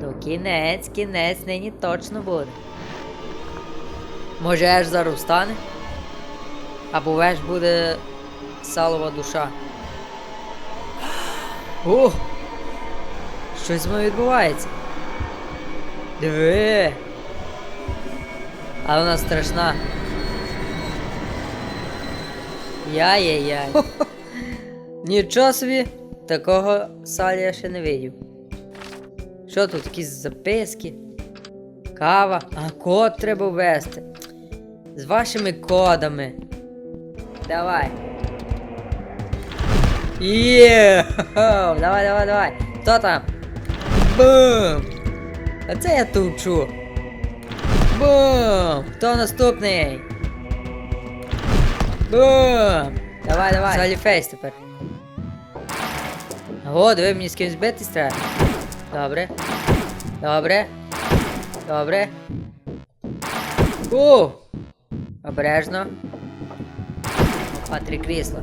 То кінець, кінець нині точно буде. Може аж зараз встане? Або веш буде салова душа. О! Щось з мною відбувається. Диви. А вона страшна. Яй-яй-яй. Нічого собі, такого салі я ще не видів. Що тут, якісь записки? Кава, а код треба ввести. З вашими кодами. Давай. Є! Давай, давай, давай. Хто там? Бум! Оце я тучу. Бум! Хто наступний? Бум! Давай, давай. Салі фейс тепер. О, диви, мені з кимось битись треба. Добре. Добре. Добре. У! Обережно. А, три крісла.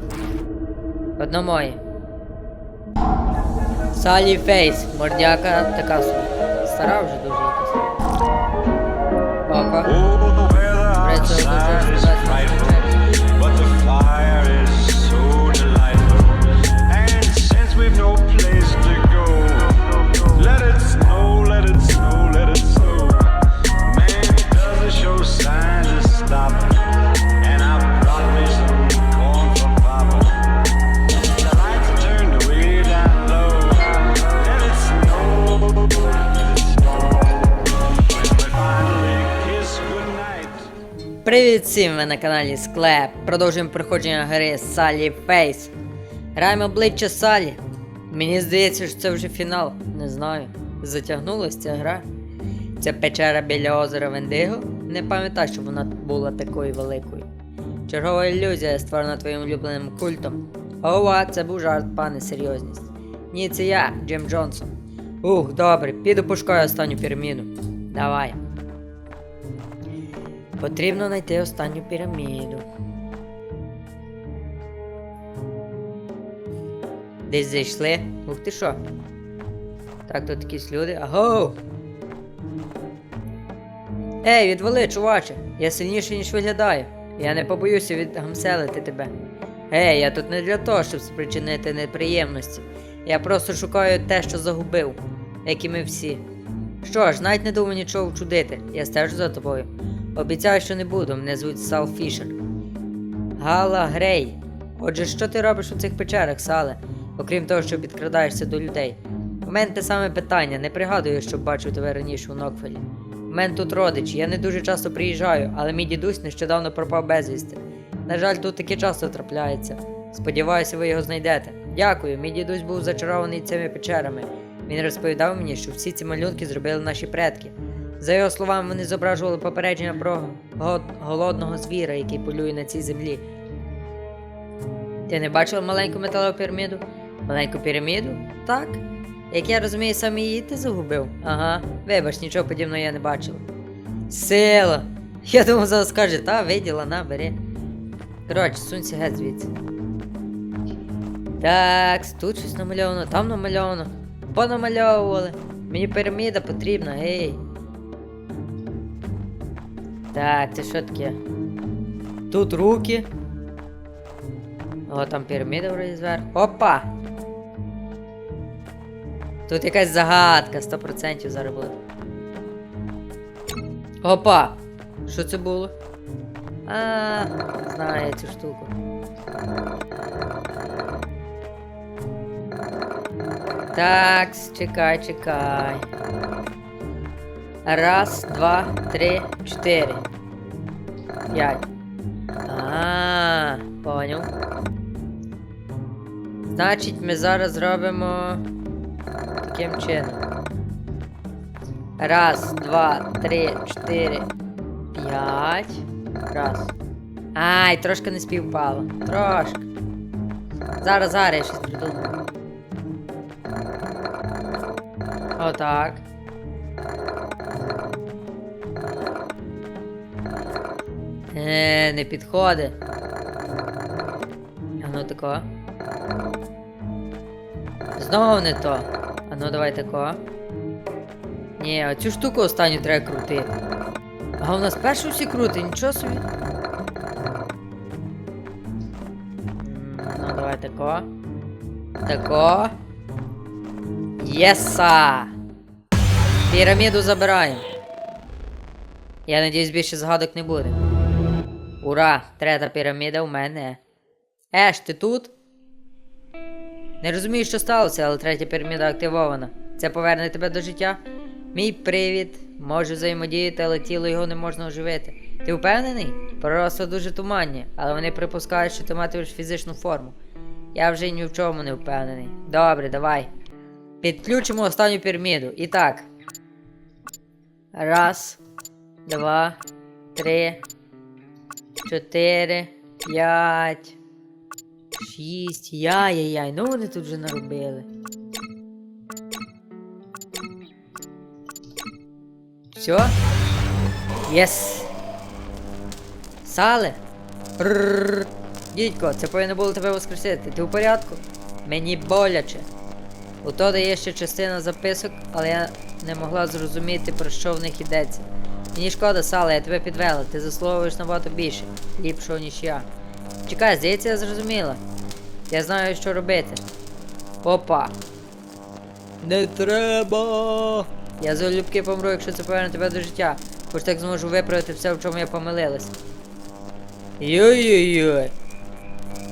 Одно моє. Салі Фейс. Мордяка така. Стара вже дуже якась. Око. Oh, the Привіт всім! Ви на каналі Склеп. Продовжуємо проходження гри Салі Фейс. Граємо обличчя Салі. Мені здається, що це вже фінал. Не знаю. Затягнулася ця гра. Ця печера біля озера Вендиго. Не пам'ятаю, що вона була такою великою. Чергова ілюзія, створена твоїм улюбленим культом. Ова, це був жарт, пане серйозність. Ні, це я, Джим Джонсон. Ух, добре, піду пошукаю останню піраміду. Давай. Потрібно знайти останню піраміду. Десь зайшли. Ух ти що? Так, тут якісь люди. Аго! Ей, відвали, чуваче! Я сильніший, ніж виглядаю. Я не побоюся відгамселити тебе. Ей, я тут не для того, щоб спричинити неприємності. Я просто шукаю те, що загубив, як і ми всі. Що ж, навіть не думаю нічого вчудити. Я стежу за тобою. Обіцяю, що не буду. Мене звуть Сал Фішер. Гала Грей. Отже, що ти робиш у цих печерах, Сале? Окрім того, що підкрадаєшся до людей. У мене те саме питання, не пригадую, щоб бачив тебе раніше у Нокфелі. У мене тут родичі, я не дуже часто приїжджаю, але мій дідусь нещодавно пропав безвісти. На жаль, тут таке часто трапляється. Сподіваюся, ви його знайдете. Дякую, мій дідусь був зачарований цими печерами. Він розповідав мені, що всі ці малюнки зробили наші предки. За його словами, вони зображували попередження про голодного звіра, який полює на цій землі. Ти не бачив маленьку металеву піраміду? Маленьку піраміду? Так. Як я розумію, саме її ти загубив. Ага, вибач, нічого подібного я не бачив. Сила! Я думав, зараз скаже, та виділа, на, бери. Коротше, сунься геть звідси. Так, тут щось намальовано, там намальовано. Понамальовували. Мені піраміда потрібна, гей. Так, це що таке? Тут руки. О, там піраміда вроді зверху. Опа! Тут якась загадка, 100% зараз буде. Опа! Що це було? А, знаю цю штуку. Так, чекай, чекай. Раз, два, три, чотири. П'ять. А, поняв. Значить, ми зараз зробимо таким чином. Раз, два, три, чотири, п'ять. Раз. Ай, трошки не співпало. Трошки. Зараз, зараз я щось придумаю. Отак. Е, не підходить. А ну тако. Знову не то. А ну давай тако. Ні, а цю штуку останню треба крутити. А у нас першу всі крути, нічого собі. Ну, давай тако. Тако. Єса! Піраміду забираємо. Я надіюсь, більше згадок не буде. Ура! Третя піраміда у мене. Еш, ти тут? Не розумію, що сталося, але третя піраміда активована. Це поверне тебе до життя. Мій привід може взаємодіяти, але тіло його не можна оживити. Ти впевнений? Проросло дуже туманні, але вони припускають, що ти матимеш фізичну форму. Я вже ні в чому не впевнений. Добре, давай. Підключимо останню піраміду. І так. Раз, два, три, чотири, п'ять. Шість. Яй-яй-яй, ну вони тут вже наробили. Все? Єс. Сале? Дідько, це повинно було тебе воскресити. Ти у порядку? Мені боляче. У то є ще частина записок, але я не могла зрозуміти, про що в них йдеться. Мені шкода, Сале, я тебе підвела. Ти заслуговуєш набагато більше. Ліпшого, ніж я. Чекай, здається, я зрозуміла. Я знаю, що робити. Опа. Не треба. Я залюбки помру, якщо це поверне тебе до життя. Хоч так зможу виправити все, в чому я помилилась. Йой-йой-йой.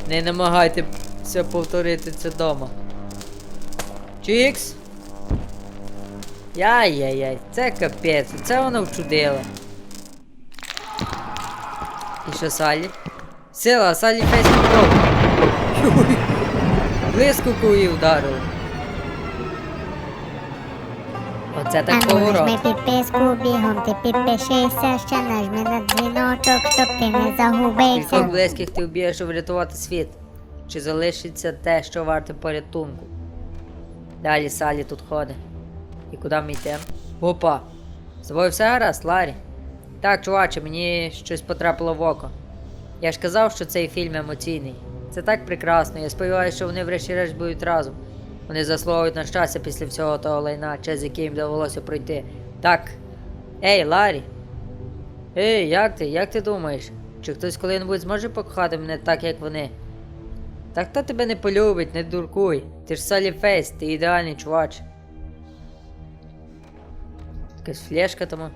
Не намагайтеся повторити це дома. Чікс. Яй-яй-яй, це капець, це вона вчудила. І що Салі? Сила, Салі фейс кров. Блискавку її вдарили. Оце так поворот. нажми підписку, бігом ти підпишися, ще нажми на дзвіночок, щоб ти не Кількох загубився. близьких ти вб'єш, щоб врятувати світ. Чи залишиться те, що варте порятунку? Далі Салі тут ходить. І куди ми йдемо? Опа! З тобою все гаразд, Ларі? Так, чуваче, мені щось потрапило в око. Я ж казав, що цей фільм емоційний. Це так прекрасно. Я сподіваюся, що вони врешті-решт будуть разом. Вони заслуговують на щастя після всього того лайна, через яке їм довелося пройти. Так. Ей, Ларі! Ей, як ти? Як ти думаєш? Чи хтось коли-небудь зможе покохати мене так, як вони? Та хто тебе не полюбить, не дуркуй. Ти ж Салі Фейс, ти ідеальний чувач. Якась флешка тому.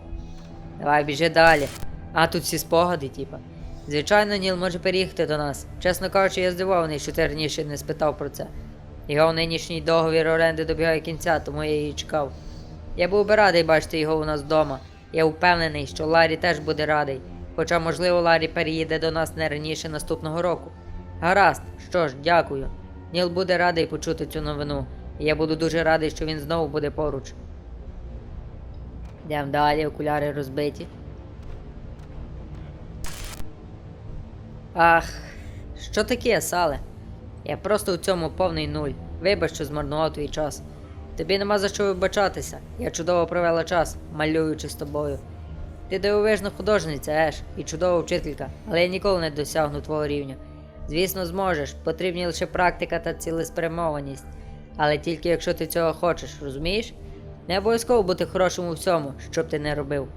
Давай, біжи далі. А, тут всі спогади, типа. Звичайно, Ніл може переїхати до нас. Чесно кажучи, я здивований, що ти раніше не спитав про це. Його нинішній договір оренди добігає кінця, тому я її чекав. Я був би радий бачити його у нас вдома. Я впевнений, що Ларі теж буде радий. Хоча, можливо, Ларі переїде до нас не раніше наступного року. Гаразд, що ж, дякую. Ніл буде радий почути цю новину. І я буду дуже радий, що він знову буде поруч. Йдемо далі, окуляри розбиті. Ах, що таке, Сале? Я просто у цьому повний нуль. Вибач, що змарнував твій час. Тобі нема за що вибачатися. Я чудово провела час, малюючи з тобою. Ти дивовижна художниця, Еш, і чудова вчителька, але я ніколи не досягну твого рівня. Звісно, зможеш, потрібні лише практика та цілеспрямованість. Але тільки якщо ти цього хочеш, розумієш? Не обов'язково бути хорошим у всьому, що б ти не робив.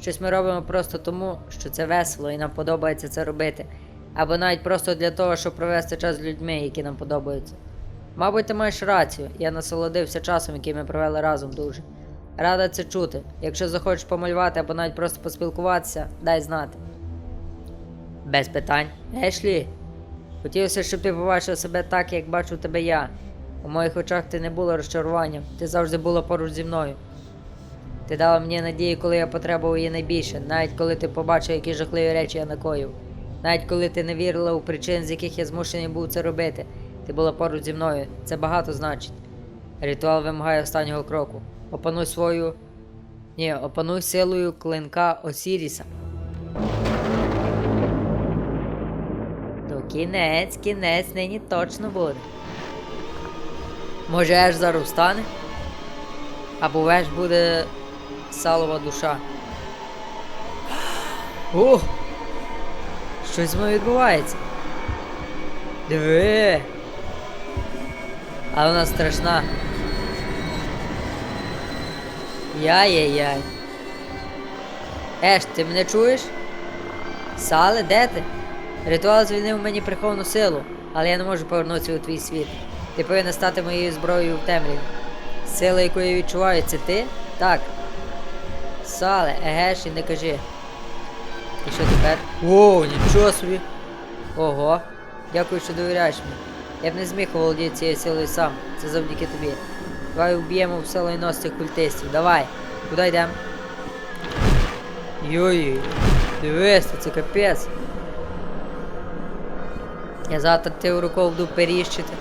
Щось ми робимо просто тому, що це весело і нам подобається це робити. Або навіть просто для того, щоб провести час з людьми, які нам подобаються. Мабуть, ти маєш рацію, я насолодився часом, який ми провели разом дуже. Рада це чути. Якщо захочеш помалювати або навіть просто поспілкуватися, дай знати. Без питань. Ешлі, хотілося, щоб ти побачив себе так, як бачу тебе я. У моїх очах ти не була розчаруванням, ти завжди була поруч зі мною. Ти дала мені надію, коли я потребував її найбільше, навіть коли ти побачив, які жахливі речі я накоїв. Навіть коли ти не вірила у причин, з яких я змушений був це робити, ти була поруч зі мною. Це багато значить. Ритуал вимагає останнього кроку. Опануй свою. Ні, опануй силою клинка Осіріса. То кінець, кінець нині точно буде. Може аж зараз встане? Або веш буде салова душа. О! Щось з мною відбувається. Диви. А вона страшна. Яй-яй-яй. Еш, ти мене чуєш? Сале, де ти? Ритуал звільнив мені приховану силу, але я не можу повернутися у твій світ. Ти повинен стати моєю зброєю в темряві. Сила, яку я відчуваю, це ти? Так. Сале, егеш і не кажи. І що тепер? О, нічого собі. Ого. Дякую, що довіряєш мені. Я б не зміг оволодіти цією силою сам. Це завдяки тобі. Давай вб'ємо в село і нос цих культистів. Давай. Куди йдемо? Йой, дивись, це капець. Я завтра ти рукою буду періщити.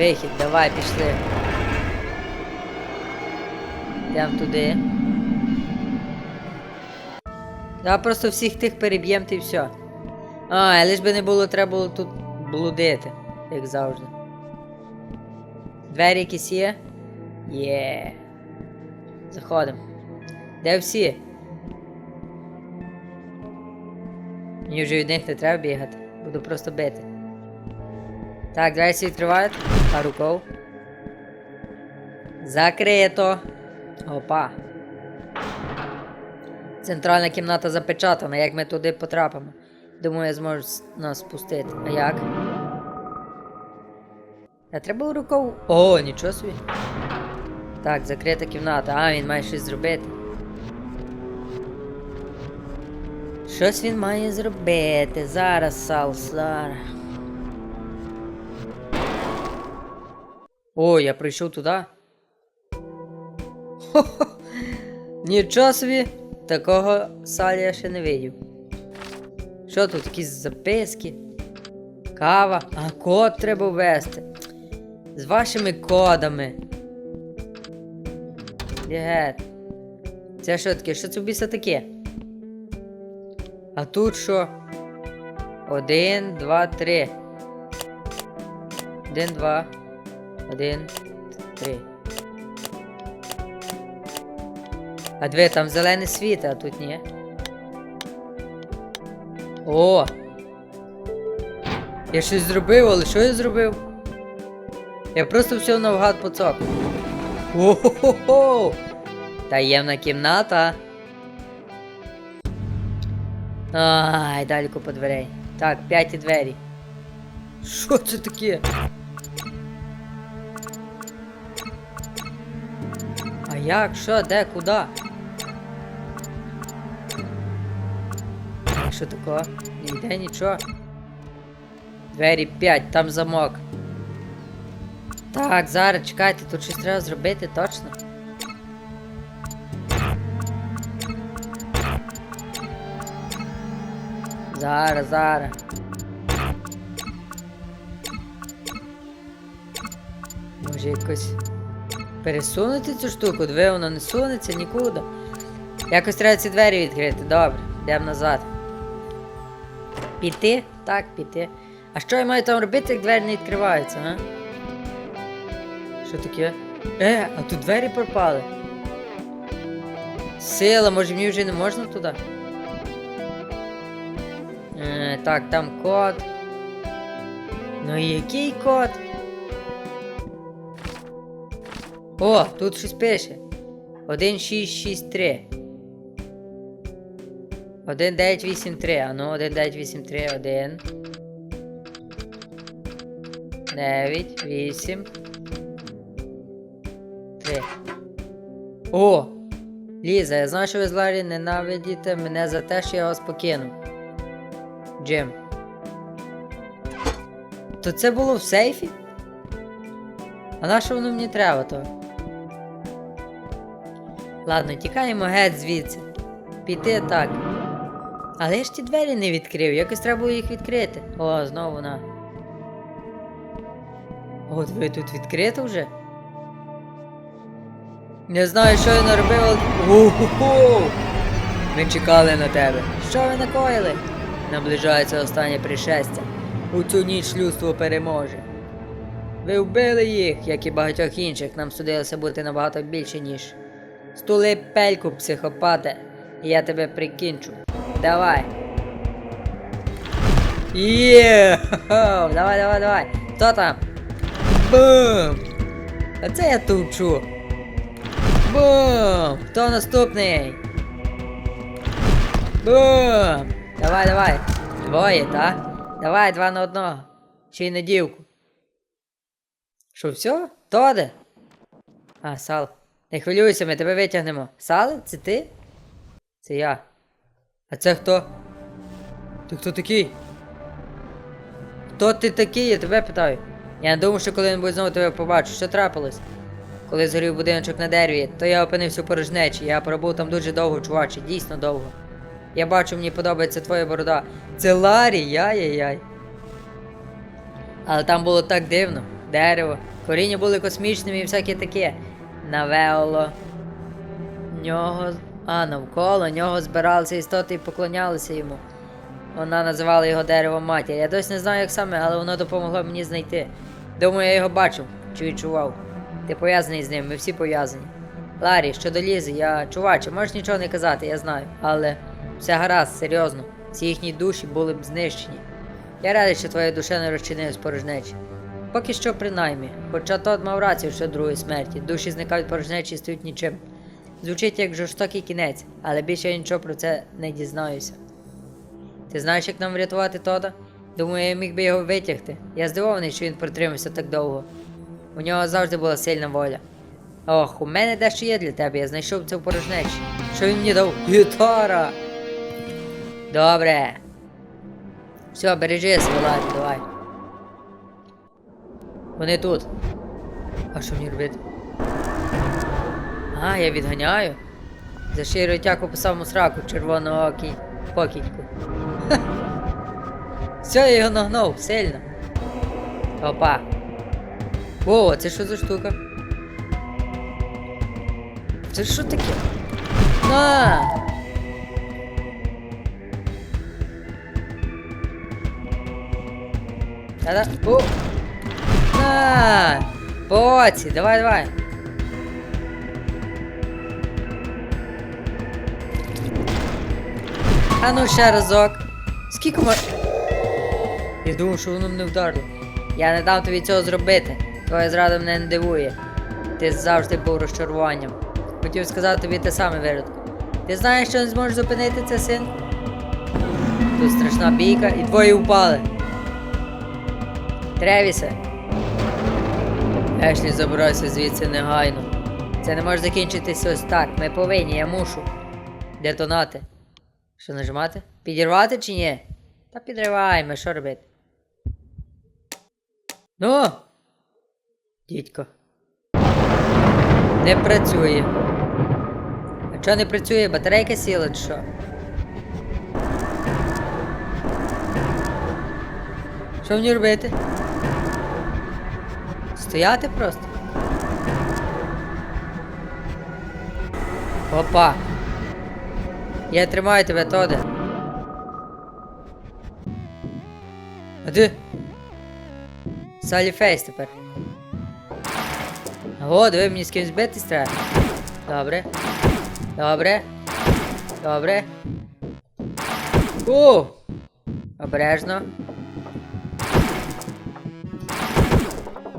Вихід, давай, пішли. Йдемо туди. Давай просто всіх тих переб'єм та й все. А, лиш би не було, треба було тут блудити, як завжди. Двері якісь є? Є. Заходимо. Де всі? Мені вже від них не треба бігати. Буду просто бити. Так, двері всі відкривають. А руков. Закрито. Опа. Центральна кімната запечатана, як ми туди потрапимо. Думаю, я зможу нас спустити. А як? А треба було руков. О, нічого собі. Так, закрита кімната. А, він має щось зробити. Щось він має зробити. Зараз, Сал, О, я прийшов туди. Хо-хо. Собі. Такого салі я ще не видів. Що тут, якісь записки? Кава. А код треба ввести. З вашими кодами. Єгет. Це що таке? Що це біса таке? А тут що? Один, два, три. Один, два. Один, три. А диви, там зелене світ, а тут ні. О! Я щось зробив, але що я зробив? Я просто все навгад поцокав. О-хо-хо-хо! Таємна кімната. Ай, далеко по дверей. Так, п'яті двері. Що це таке? Як? Що? Де? Куди? Що такого? Не йде нічого. Двері 5, там замок. Так, зараз чекайте, тут щось треба зробити, точно. Зараз, зараз. Може якось пересунути цю штуку, диви, воно не сунеться нікуди. Якось треба ці двері відкрити. Добре, йдемо назад. Піти? Так, піти. А що я маю там робити, як двері не відкриваються, а? Що таке? Е, а тут двері пропали. Сила, може мені вже не можна туди? Е, так, там код. Ну і який код? О, тут щось пише. 1663. 1983. А ну, 1983, 1. 9, 8. 3. О! Ліза, я знаю, що ви з Ларі ненавидіте мене за те, що я вас покинув. Джим. То це було в сейфі? А на що воно мені треба то? Ладно, тікаємо геть звідси. Піти так. Але я ж ті двері не відкрив, якось треба було їх відкрити. О, знову вона. От ви тут відкрито вже? Не знаю, що я наробив, але. Ми чекали на тебе. Що ви накоїли? Наближається останнє пришестя. У цю ніч людство переможе. Ви вбили їх, як і багатьох інших, нам судилося бути набагато більше, ніж. Стули пельку, психопате, я тебе прикінчу. Давай. Є! Давай, давай, давай. Хто там? Бум! А це я товчу. Бум! Хто наступний? Бум! Давай, давай. Двоє, та? Давай, два на одного. Ще й на дівку. Що, все? Тоде? А, Сал. Не хвилюйся, ми тебе витягнемо. Сал, це ти? Це я. А це хто? Ти хто такий? Хто ти такий, я тебе питаю. Я не думав, що коли-небудь знову тебе побачу. Що трапилось? Коли згорів будиночок на дереві, то я опинився у порожнечі. Я пробув там дуже довго, чуваче, дійсно довго. Я бачу, мені подобається твоя борода. Це Ларі, яй-яй-яй. Але там було так дивно. Дерево. Коріння були космічними і всяке таке. Навеоло. Нього. А, навколо нього збиралися істоти і поклонялися йому. Вона називала його деревом матір. Я досі не знаю, як саме, але воно допомогло мені знайти. Думаю, я його бачив чи відчував. Ти пов'язаний з ним, ми всі пов'язані. Ларі, щодо Лізи, я чуваче, можеш нічого не казати, я знаю. Але все гаразд, серйозно. Всі їхні душі були б знищені. Я радий, що твоя душа не розчинилась порожнечі. Поки що принаймні, хоча тот мав рацію щодо другої смерті, душі зникають порожнечі і стають нічим. Звучить як жорстокий кінець, але більше я нічого про це не дізнаюся. Ти знаєш, як нам врятувати Тода? Думаю, я міг би його витягти. Я здивований, що він протримався так довго. У нього завжди була сильна воля. Ох, у мене дещо є для тебе, я знайшов це в порожнечі. Що він мені дав? Гітара! Добре. Все, бережи себе, давай. Вони тут. А що мені робити? А, я відганяю. За широю тяку по самому сраку червоного окі покидьку. Все, я його нагнув, сильно. Опа. О, це що за штука? Це що таке? На! Та-да. О! На! Поці, давай, давай. А ну ще разок. Скільки мо... Я думав, що воно мене вдарило. Я не дам тобі цього зробити. Твоя зрада мене не дивує. Ти завжди був розчаруванням. Хотів сказати тобі те саме виродку. Ти знаєш, що не зможеш зупинити це син? Тут страшна бійка і двоє упали. Тревісе. Ешлі, забирайся звідси негайно. Це не може закінчитися ось так. Ми повинні, я мушу. Детонати. Що нажимати? Підірвати чи ні? Та підриваємо, що робити? Ну. Дідько. Не працює. А чого не працює? Батарейка сіла чи що? Що мені робити? Стояти просто? Опа! Я тримаю тебе, Тоде. А ти? Салі Фейс тепер. О, диви, мені з кимось битись треба. Добре. Добре. Добре. О! Обережно.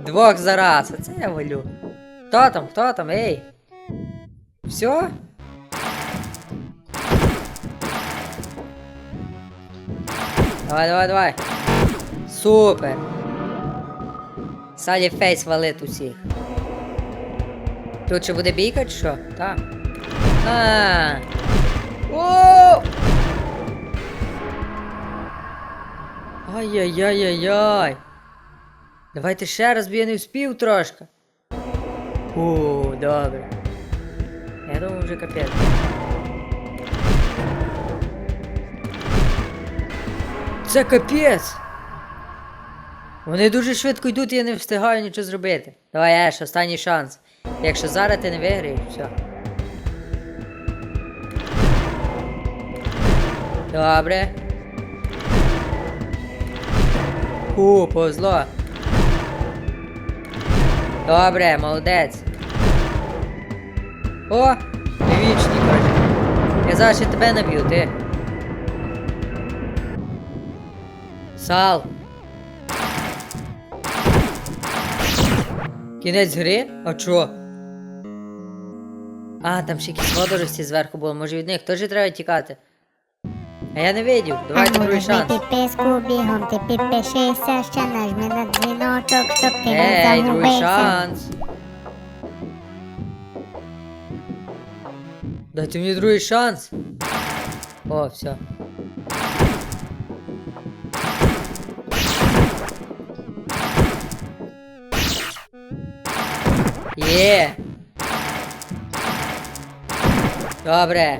Двох зараз. Оце я волю. Хто там? Хто там? Ей? Все? Давай, давай, давай. Супер. Салі фейс валить усіх. Тут ще буде бійка що? Так. На. О! Ай-яй-яй-яй-яй. Давайте ще раз, бо я не вспів трошки. О, добре. Я думаю, вже капець. Це капець! Вони дуже швидко йдуть, і я не встигаю нічого зробити. Давай, Еш, останній шанс. Якщо зараз ти не виграєш, все. Добре. Фу, повезло. Добре, молодець. О, вічні, каже. Я зараз ще тебе наб'ю, ти. Сал. Кінець гри? А чо? А, там ще якісь водорості зверху було, може від них теж треба тікати. А я не видів, давайте Ану, другий шанс. підписку, бігом ти підпишися, ще нажми на дзвіночок, щоб ти не Ей, другий шанс. Дайте мені другий шанс. О, все. Є. Добре.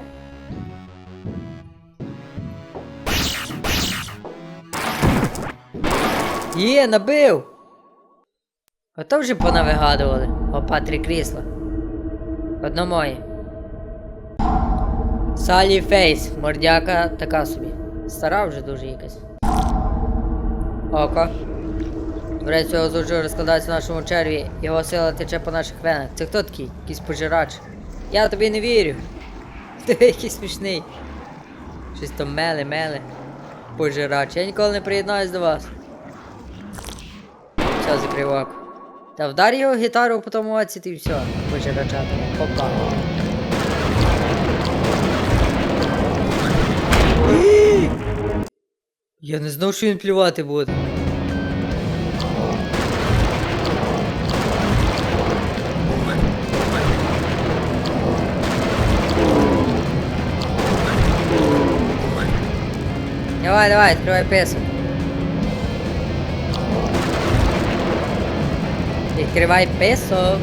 Є, набив. Ото вже понавигадували. Опа, три крісла. Одно моє. Салі Фейс. Мордяка така собі. Стара вже дуже якась. Око. Збирається цього злочину розкладається в нашому черві. Його сила тече по наших венах. Це хто такий? Якийсь пожирач. Я тобі не вірю. Ти який смішний. Щось там меле, меле. Пожирач. Я ніколи не приєднаюсь до вас. Все, закрив око. Та вдар його гітару по тому оці, ти все. Пожирача там. Опа. Я не знав, що він плювати буде. Давай, давай, открывай песок. Відкривай песок.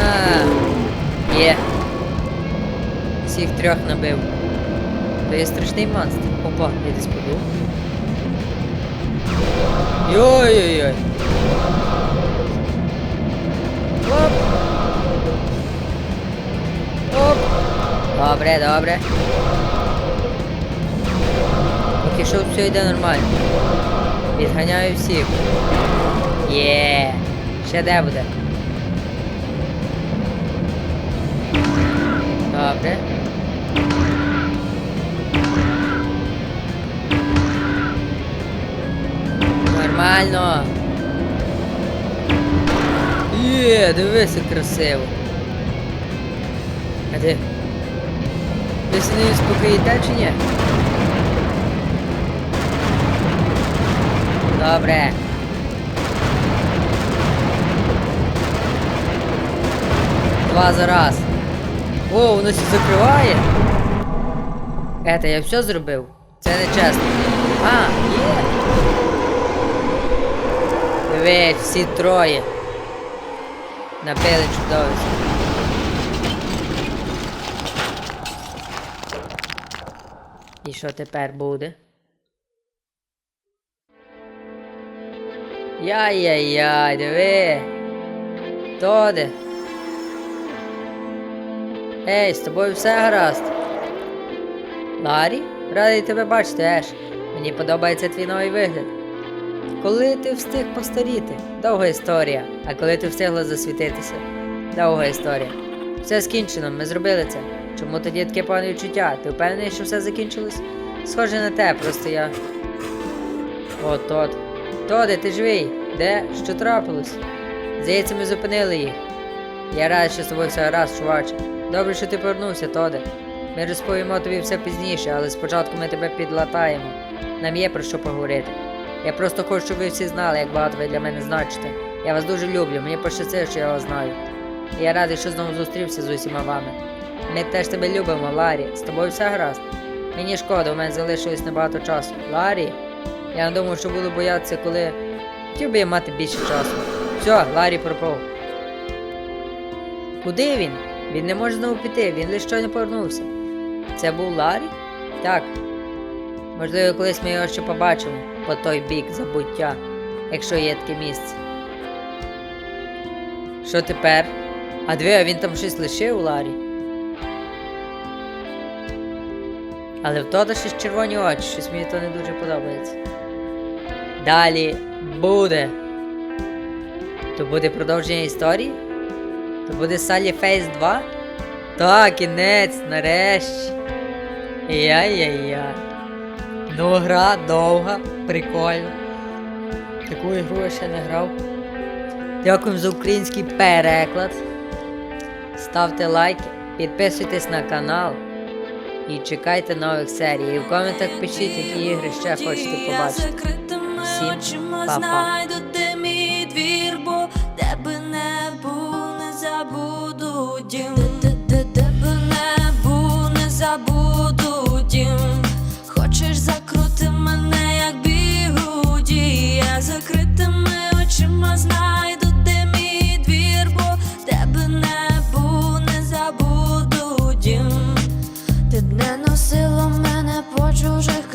А, є. Всіх трьох набив. То є страшний монстр. Опа, я десь подув. Йой-йой-йой. Оп. Оп. Добре, добре. Поки що все йде нормально. Відганяю всіх. Є. Ще де буде? Добре. Нормально. Є, дивися красиво. А ти? Ви з спокоїте чи ні? Добре. Два за раз. О, воно ще закриває. Ете, я все зробив. Це не чесно. А, є. Дивись, всі троє. Набили чудовисько. І що тепер буде? Яй-яй-яй, диви. Тоде. Ей, з тобою все гаразд. Ларі? Радий тебе бачити, Еш. Мені подобається твій новий вигляд. Коли ти встиг постаріти? Довга історія. А коли ти встигла засвітитися? Довга історія. Все скінчено, ми зробили це. Чому тоді таке погане відчуття? Ти впевнений, що все закінчилось? Схоже на те, просто я. О, Тод. Тоде, ти живий? Де? Що трапилось? Здається, ми зупинили їх. Я радий, що з тобою все гаразд, чуваче. Добре, що ти повернувся, Тоде. Ми розповімо тобі все пізніше, але спочатку ми тебе підлатаємо. Нам є про що поговорити. Я просто хочу, щоб ви всі знали, як багато ви для мене значите. Я вас дуже люблю, мені пощастило, що я вас знаю. І я радий, що знову зустрівся з усіма вами. Ми теж тебе любимо, Ларі. З тобою все гаразд. Мені шкода, у мене залишилось небагато часу. Ларі? Я не думав, що буду боятися, коли. Хотів би я мати більше часу. Все, Ларі пропав. Куди він? Він не може знову піти, він лише щойно повернувся. Це був Ларі? Так. Можливо, колись ми його ще побачимо по той бік забуття, якщо є таке місце. Що тепер? А диви, він там щось лишив у Ларі. Але в Тода щось червоні очі, щось мені то не дуже подобається. Далі буде. То буде продовження історії? То буде Салі Фейс 2? Так, кінець, нарешті. Яй-яй-яй. Ну, гра довга, прикольна. Таку ігру я ще не грав. Дякуємо за український переклад. Ставте лайки, підписуйтесь на канал і чекайте нових серій. І в коментах пишіть, які ігри ще хочете побачити. Всім па-па. забуду дім, де не забуду дім. Хочеш закрути мене, як бігуді, я закритими очима знайду, де двір, бо де б не був. Ти б носила мене по чужих.